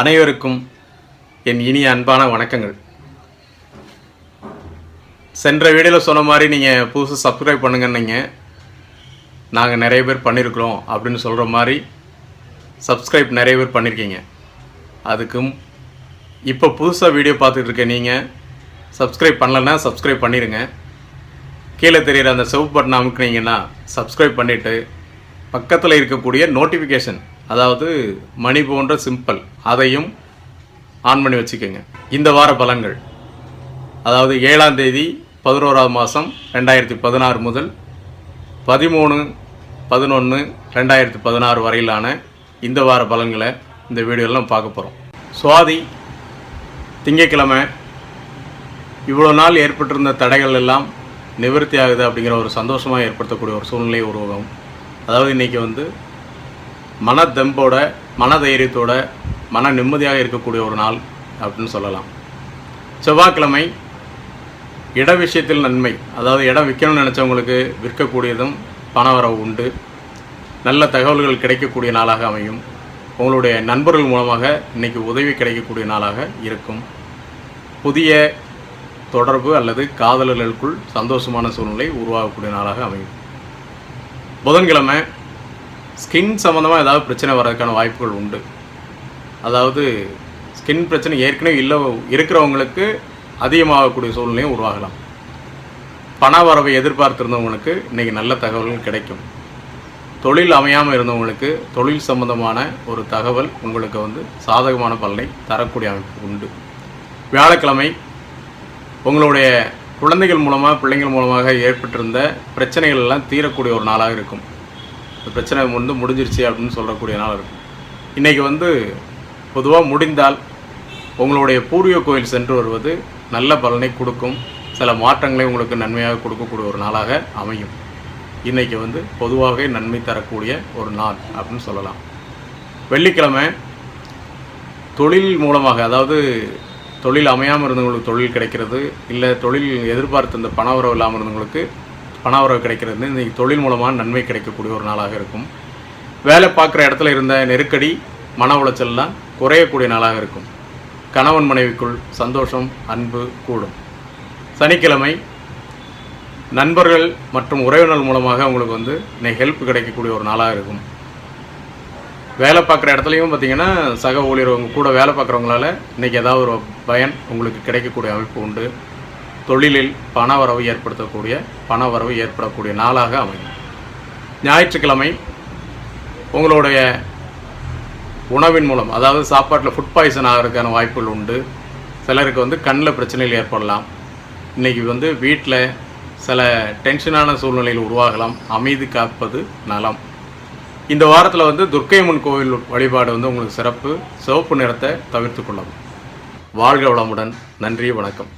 அனைவருக்கும் என் இனிய அன்பான வணக்கங்கள். சென்ற வீடியோவில் சொன்ன மாதிரி நீங்கள் புதுசு சப்ஸ்கிரைப் பண்ணுங்கன்னீங்க நாங்கள் நிறைய பேர் பண்ணியிருக்கிறோம் அப்படின்னு சொல்கிற மாதிரி சப்ஸ்கிரைப் நிறைய பேர் பண்ணியிருக்கீங்க அதுக்கும் இப்போ புதுசாக வீடியோ பார்த்துட்டு இருக்க நீங்கள் சப்ஸ்கிரைப் பண்ணலைன்னா சப்ஸ்கிரைப் பண்ணிடுங்க கீழே தெரியிற அந்த செவ் பட்டன் அமுக்குனீங்கன்னா சப்ஸ்கிரைப் பண்ணிவிட்டு பக்கத்தில் இருக்கக்கூடிய நோட்டிஃபிகேஷன் அதாவது மணி போன்ற சிம்பிள் அதையும் ஆன் பண்ணி வச்சுக்கோங்க. இந்த வார பலன்கள். அதாவது ஏழாம் தேதி பதினோராவது மாதம் ரெண்டாயிரத்தி பதினாறு முதல் பதிமூணு பதினொன்று ரெண்டாயிரத்தி பதினாறு வரையிலான இந்த வார பலன்களை இந்த வீடியோவில் பார்க்க போகிறோம் சுவாதி திங்கக்கிழமை இவ்வளோ நாள் ஏற்பட்டிருந்த தடைகள் எல்லாம் நிவர்த்தி ஆகுது அப்படிங்கிற ஒரு சந்தோஷமாக ஏற்படுத்தக்கூடிய ஒரு சூழ்நிலை உருவகம். அதாவது இன்றைக்கி வந்து மனதெம்போட மனதைரியத்தோட மன நிம்மதியாக இருக்கக்கூடிய ஒரு நாள் அப்படின்னு சொல்லலாம். செவ்வாய்க்கிழமை இட விஷயத்தில் நன்மை அதாவது இடம் விற்கணும்னு நினச்சவங்களுக்கு விற்கக்கூடியதும் பணவரவு உண்டு. நல்ல தகவல்கள் கிடைக்கக்கூடிய நாளாக அமையும். உங்களுடைய நண்பர்கள் மூலமாக இன்றைக்கி உதவி கிடைக்கக்கூடிய நாளாக இருக்கும். புதிய தொடர்பு அல்லது காதலர்களுக்குள் சந்தோஷமான சூழ்நிலை உருவாகக்கூடிய நாளாக அமையும். புதன்கிழமை ஸ்கின் சம்மந்தமாக ஏதாவது பிரச்சனை வர்றதுக்கான வாய்ப்புகள் உண்டு. அதாவது ஸ்கின் பிரச்சனை ஏற்கனவே இல்லை இருக்கிறவங்களுக்கு அதிகமாகக்கூடிய சூழ்நிலையும் உருவாகலாம். பண வரவை எதிர்பார்த்துருந்தவங்களுக்கு இன்றைக்கி நல்ல தகவல்கள் கிடைக்கும். தொழில் அமையாமல் இருந்தவங்களுக்கு தொழில் சம்பந்தமான ஒரு தகவல் உங்களுக்கு வந்து சாதகமான பலனை தரக்கூடிய அமைப்பு உண்டு. வியாழக்கிழமை உங்களுடைய குழந்தைகள் மூலமாக பிள்ளைங்கள் மூலமாக ஏற்பட்டிருந்த பிரச்சனைகள் எல்லாம் தீரக்கூடிய ஒரு நாளாக இருக்கும். இந்த பிரச்சனை வந்து முடிஞ்சிருச்சு அப்படின்னு சொல்லக்கூடிய நாள் இருக்கும் இன்றைக்கி வந்து பொதுவாக முடிந்தால் உங்களுடைய பூர்வீக கோயில் சென்று வருவது நல்ல பலனை கொடுக்கும். சில மாற்றங்களை உங்களுக்கு நன்மையாக கொடுக்கக்கூடிய ஒரு நாளாக அமையும். இன்றைக்கி வந்து பொதுவாகவே நன்மை தரக்கூடிய ஒரு நாள் அப்படின்னு சொல்லலாம். வெள்ளிக்கிழமை தொழில் மூலமாக அதாவது தொழில் அமையாமல் இருந்தவங்களுக்கு தொழில் கிடைக்கிறது இல்லை தொழில் எதிர்பார்த்து இந்த உறவு இல்லாமல் இருந்தவங்களுக்கு பண உறவு கிடைக்கிறது. இன்றைக்கி தொழில் மூலமாக நன்மை கிடைக்கக்கூடிய ஒரு நாளாக இருக்கும். வேலை பார்க்குற இடத்துல இருந்த நெருக்கடி மன உளைச்சல்லாம் குறையக்கூடிய நாளாக இருக்கும். கணவன் மனைவிக்குள் சந்தோஷம் அன்பு கூடும். சனிக்கிழமை நண்பர்கள் மற்றும் உறவினர் மூலமாக உங்களுக்கு வந்து இன்னைக்கு ஹெல்ப் கிடைக்கக்கூடிய ஒரு நாளாக இருக்கும். வேலை பார்க்குற இடத்துலையும் பார்த்தீங்கன்னா சக ஊழியர் கூட வேலை பார்க்குறவங்களால இன்றைக்கி ஏதாவது ஒரு பயன் உங்களுக்கு கிடைக்கக்கூடிய அமைப்பு உண்டு. தொழிலில் பணவரவு ஏற்படுத்தக்கூடிய பண வரவு ஏற்படக்கூடிய நாளாக அமையும். ஞாயிற்றுக்கிழமை உங்களுடைய உணவின் மூலம் அதாவது சாப்பாட்டில் ஃபுட் பாய்சன் ஆகிறதுக்கான வாய்ப்புகள் உண்டு. சிலருக்கு வந்து கண்ணில் பிரச்சனைகள் ஏற்படலாம். இன்றைக்கி வந்து வீட்டில் சில டென்ஷனான சூழ்நிலையில் உருவாகலாம். அமைதி காப்பது நலம். இந்த வாரத்தில் வந்து துர்க்கையம்மன் கோவில் வழிபாடு வந்து உங்களுக்கு சிறப்பு. சிவப்பு நிறத்தை தவிர்த்து கொள்ளவும். வாழ்க வளமுடன். நன்றி வணக்கம்.